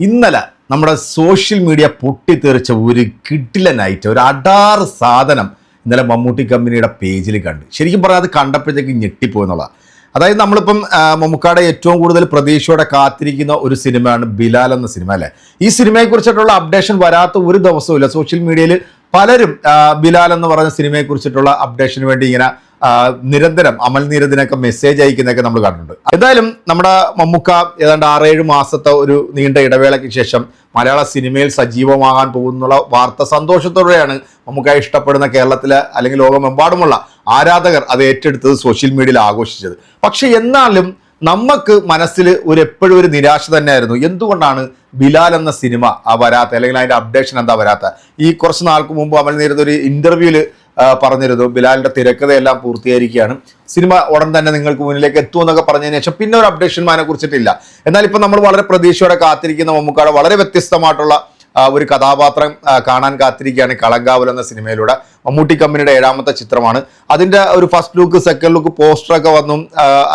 ഇന്നലെ നമ്മുടെ social media പൊട്ടിത്തെറിച്ച ഒരു കിട്ടിലനായിട്ട് ഒരു അടാർ സാധനം ഇന്നലെ മമ്മൂട്ടി കമ്പനിയുടെ പേജിൽ കണ്ട്. ശരിക്കും പറഞ്ഞാൽ അത് കണ്ടപ്പോഴത്തേക്ക് ഞെട്ടിപ്പോയെന്നുള്ളതാണ് അതായത് നമ്മളിപ്പം മമ്മൂക്കാടെ ഏറ്റവും കൂടുതൽ പ്രതീക്ഷയോടെ കാത്തിരിക്കുന്ന ഒരു സിനിമയാണ് ബിലാൽ എന്ന സിനിമ അല്ലേ? ഈ സിനിമയെക്കുറിച്ചിട്ടുള്ള അപ്ഡേഷൻ വരാത്ത ഒരു ദിവസവും സോഷ്യൽ മീഡിയയിൽ പലരും ബിലാൽ എന്ന് പറഞ്ഞ സിനിമയെക്കുറിച്ചിട്ടുള്ള അപ്ഡേഷന് വേണ്ടി ഇങ്ങനെ നിരന്തരം അമൽ നീരദിനൊക്കെ മെസ്സേജ് അയക്കുന്നൊക്കെ നമ്മൾ കണ്ടിട്ടുണ്ട്. എന്തായാലും നമ്മുടെ മമ്മൂക്ക ഏതാണ്ട് ആറേഴ് മാസത്തെ ഒരു നീണ്ട ഇടവേളയ്ക്ക് ശേഷം മലയാള സിനിമയിൽ സജീവമാകാൻ പോകുന്നുള്ള വാർത്ത സന്തോഷത്തോടെയാണ് മമ്മൂക്ക ഇഷ്ടപ്പെടുന്ന കേരളത്തിലെ അല്ലെങ്കിൽ ലോകമെമ്പാടുമുള്ള ആരാധകർ അത് ഏറ്റെടുത്തത് സോഷ്യൽ മീഡിയയിൽ ആഘോഷിച്ചത്. പക്ഷേ എന്നാലും നമുക്ക് മനസ്സിൽ ഒരു എപ്പോഴും ഒരു നിരാശ തന്നെയായിരുന്നു. എന്തുകൊണ്ടാണ് ബിലാൽ എന്ന സിനിമ വരാത്ത അല്ലെങ്കിൽ അതിന്റെ അപ്ഡേഷൻ എന്താ വരാത്ത? ഈ കുറച്ച് നാൾക്ക് മുമ്പ് അമൽ നേരത്തെ ഒരു ഇന്റർവ്യൂവിൽ പറഞ്ഞിരുന്നു. ബിലാലിന്റെ തിരക്കഥയെല്ലാം പൂർത്തീകരിക്കുകയാണ് സിനിമ ഉടൻ തന്നെ നിങ്ങൾക്ക് മുന്നിലേക്ക് എത്തുമെന്നൊക്കെ പറഞ്ഞതിന് ശേഷം പിന്നെ ഒരു അപ്ഡേഷൻ അതിനെ കുറിച്ചിട്ടില്ല. എന്നാൽ ഇപ്പം നമ്മൾ വളരെ പ്രതീക്ഷയോടെ കാത്തിരിക്കുന്ന മമ്മൂക്കാട് വളരെ വ്യത്യസ്തമായിട്ടുള്ള ഒരു കഥാപാത്രം കാണാൻ കാത്തിരിക്കുകയാണ് കളങ്കാവൽ എന്ന സിനിമയിലൂടെ. മമ്മൂട്ടി കമ്പനിയുടെ ഏഴാമത്തെ ചിത്രമാണ്. അതിന്റെ ഒരു ഫസ്റ്റ് ലുക്ക് സെക്കൻഡ് ലുക്ക് പോസ്റ്ററൊക്കെ വന്നും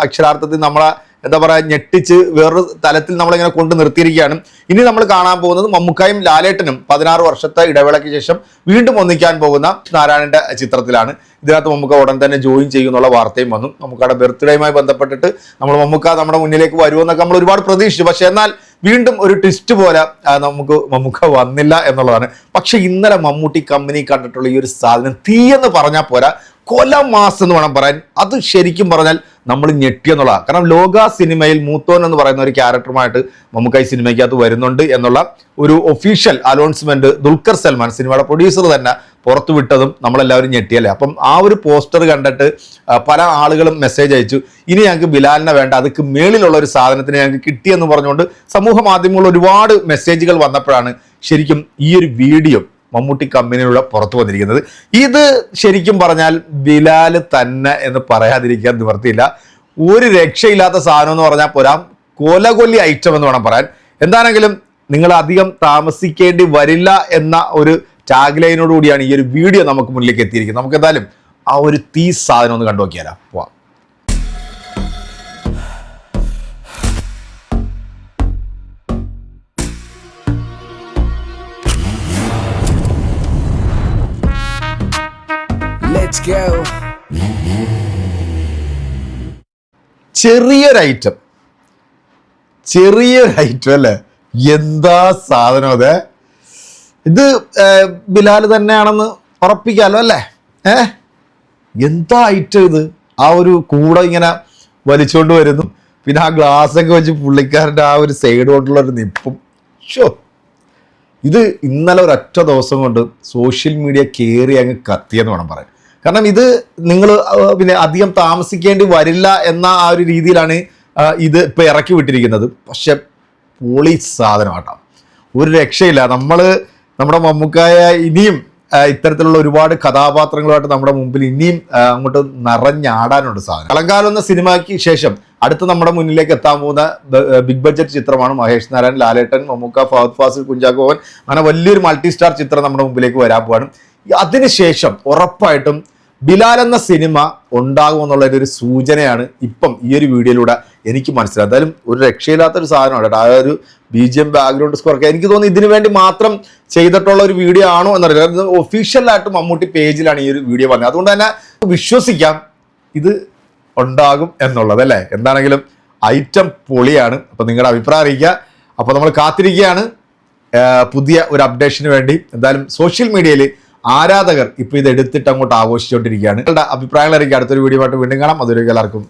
അക്ഷരാർത്ഥത്തിൽ നമ്മളെ എന്താ പറയുക ഞെട്ടിച്ച് വേറൊരു തലത്തിൽ നമ്മളിങ്ങനെ കൊണ്ട് നിർത്തിയിരിക്കുകയാണ്. ഇനി നമ്മൾ കാണാൻ പോകുന്നത് മമ്മൂക്കായും ലാലേട്ടനും പതിനാറ് വർഷത്തെ ഇടവേളയ്ക്ക് ശേഷം വീണ്ടും ഒന്നിക്കാൻ പോകുന്ന നാരായണന്റെ ചിത്രത്തിലാണ്. ഇതിനകത്ത് മമ്മൂക്ക ഉടൻ തന്നെ ജോയിൻ ചെയ്യുമെന്നുള്ള വാർത്തയും വന്നു. മമ്മൂക്കയുടെ ബർത്ത്ഡേയുമായി ബന്ധപ്പെട്ടിട്ട് നമ്മൾ മമ്മൂക്ക നമ്മുടെ മുന്നിലേക്ക് വരുമെന്നൊക്കെ നമ്മൾ ഒരുപാട് പ്രതീക്ഷിച്ചു. പക്ഷേ എന്നാൽ വീണ്ടും ഒരു ട്വിസ്റ്റ് പോലെ നമുക്ക് മമ്മൂക്ക വന്നില്ല എന്നുള്ളതാണ്. പക്ഷെ ഇന്നലെ മമ്മൂട്ടി കമ്പനി കണ്ടിട്ടുള്ള ഈ ഒരു സാധനം തീയെന്ന് പറഞ്ഞാൽ പോരാ. കൊല മാസ് എന്ന് വേണം പറയാൻ. അത് ശരിക്കും പറഞ്ഞാൽ നമ്മൾ ഞെട്ടിയെന്നുള്ളതാണ് കാരണം ലോക സിനിമയിൽ മൂത്തോൻ എന്ന് പറയുന്ന ഒരു ക്യാരക്ടറുമായിട്ട് നമുക്ക് ഈ സിനിമയ്ക്കകത്ത് വരുന്നുണ്ട് എന്നുള്ള ഒരു ഒഫീഷ്യൽ അനൗൺസ്മെന്റ് ദുൽഖർ സൽമാൻ സിനിമയുടെ പ്രൊഡ്യൂസർ തന്നെ പുറത്തുവിട്ടതും നമ്മളെല്ലാവരും ഞെട്ടിയല്ലേ. അപ്പം ആ ഒരു പോസ്റ്റർ കണ്ടിട്ട് പല ആളുകളും മെസ്സേജ് അയച്ചു. ഇനി ഞങ്ങൾക്ക് ബിലാലിനെ വേണ്ട അതിക്ക് മേളിലുള്ള ഒരു സാധനത്തിന് ഞങ്ങൾക്ക് കിട്ടിയെന്ന് പറഞ്ഞുകൊണ്ട് സമൂഹ മാധ്യമങ്ങളിൽ ഒരുപാട് മെസ്സേജുകൾ വന്നപ്പോഴാണ് ശരിക്കും ഈ ഒരു വീഡിയോ മമ്മൂട്ടി കമ്പനിയിലൂടെ പുറത്തു വന്നിരിക്കുന്നത്. ഇത് ശരിക്കും പറഞ്ഞാൽ ബിലാൽ തന്നെ എന്ന് പറയാതിരിക്കാൻ നിവർത്തിയില്ല. ഒരു രക്ഷയില്ലാത്ത സാധനം എന്ന് പറഞ്ഞാൽ പോരാ. കൊലകൊല്ലി ഐറ്റം എന്ന് വേണം പറയാൻ. എന്താണെങ്കിലും നിങ്ങൾ അധികം താമസിക്കേണ്ടി വരില്ല എന്ന ഒരു ടാഗ് ലൈനോടുകൂടിയാണ് ഈ ഒരു വീഡിയോ നമുക്ക് മുന്നിലേക്ക് എത്തിയിരിക്കുന്നത്. നമുക്ക് എന്തായാലും ആ ഒരു തീ സാധനം ഒന്ന് കണ്ടു നോക്കിയാലോ പോവാം. Let's go. ചെറിയൊരു ഐറ്റം ചെറിയൊരു ഐറ്റം അല്ലേ? എന്താ സാധനം അതെ? ഇത് ബിലാൽ തന്നെയാണെന്ന് ഉറപ്പിക്കാലോ അല്ലേ? ഏ? എന്താ ഐറ്റം ഇത്? ആ ഒരു കൂടെ ഇങ്ങനെ വലിച്ചുകൊണ്ട് വരുന്നു. പിന്നെ ആ ഗ്ലാസ് ഒക്കെ വെച്ച് പുള്ളിക്കാരന്റെ ആ ഒരു സൈഡ് കൊണ്ടുള്ള ഒരു നിപ്പും. ഷോ ഇത് ഇന്നലെ ഒരൊറ്റ ദിവസം കൊണ്ട് സോഷ്യൽ മീഡിയ കയറി അങ്ങ് കത്തിയെന്ന് വേണം പറയാൻ. കാരണം ഇത് നിങ്ങൾ പിന്നെ അധികം താമസിക്കേണ്ടി വരില്ല എന്ന ആ ഒരു രീതിയിലാണ് ഇത് ഇപ്പം ഇറക്കി വിട്ടിരിക്കുന്നത്. പക്ഷെ പൊളി സാധനമാട്ടോ. ഒരു രക്ഷയില്ല. നമ്മൾ നമ്മുടെ മമ്മൂക്കായ ഇനിയും ഇത്തരത്തിലുള്ള ഒരുപാട് കഥാപാത്രങ്ങളുമായിട്ട് നമ്മുടെ മുമ്പിൽ ഇനിയും അങ്ങോട്ട് നിറഞ്ഞാടാനുണ്ട് സാധനം. കളങ്കാലം എന്ന സിനിമയ്ക്ക് ശേഷം അടുത്ത നമ്മുടെ മുന്നിലേക്ക് എത്താൻ പോകുന്ന ബിഗ് ബഡ്ജറ്റ് ചിത്രമാണ് മഹേഷ് നാരായൺ ലാലേട്ടൻ മമ്മൂക്ക ഫഹദ് ഫാസിൽ കുഞ്ചാക്കോവൻ അങ്ങനെ വലിയൊരു മൾട്ടി സ്റ്റാർ ചിത്രം നമ്മുടെ മുമ്പിലേക്ക് വരാൻ പോവാണ്. അതിനുശേഷം ഉറപ്പായിട്ടും ബിലാൽ എന്ന സിനിമ ഉണ്ടാകുമെന്നുള്ളതിന്റെ ഒരു സൂചനയാണ് ഇപ്പം ഈ ഒരു വീഡിയോയിലൂടെ എനിക്ക് മനസ്സിലായത്. എന്തായാലും ഒരു രക്ഷയില്ലാത്തൊരു സാധനമാണ് കേട്ടോ. ആ ഒരു B G M background score ഒക്കെ എനിക്ക് തോന്നുന്നു ഇതിനു വേണ്ടി മാത്രം ചെയ്തിട്ടുള്ള ഒരു വീഡിയോ ആണോ എന്നറിയില്ല. ഒഫീഷ്യലായിട്ട് മമ്മൂട്ടി പേജിലാണ് ഈ ഒരു വീഡിയോ വന്നത്. അതുകൊണ്ട് തന്നെ വിശ്വസിക്കാം ഇത് ഉണ്ടാകും എന്നുള്ളത് അല്ലേ? എന്താണെങ്കിലും ഐറ്റം പൊളിയാണ്. അപ്പം നിങ്ങളുടെ അഭിപ്രായം അറിയിക്കുക. അപ്പോൾ നമ്മൾ കാത്തിരിക്കുകയാണ്. പുതിയ ഒരു അപ്ഡേഷന് വേണ്ടി. എന്തായാലും സോഷ്യൽ മീഡിയയിൽ ആരാധകർ ഇപ്പോൾ ഇത് എടുത്തിട്ട് അങ്ങോട്ട് ആഘോഷിച്ചുകൊണ്ടിരിക്കുകയാണ്. നിങ്ങളുടെ അഭിപ്രായങ്ങൾ അറിയിക്കുക അടുത്തൊരു വീഡിയോ ആയിട്ട് വീണ്ടും കാണാം. അതൊരു എല്ലാവർക്കും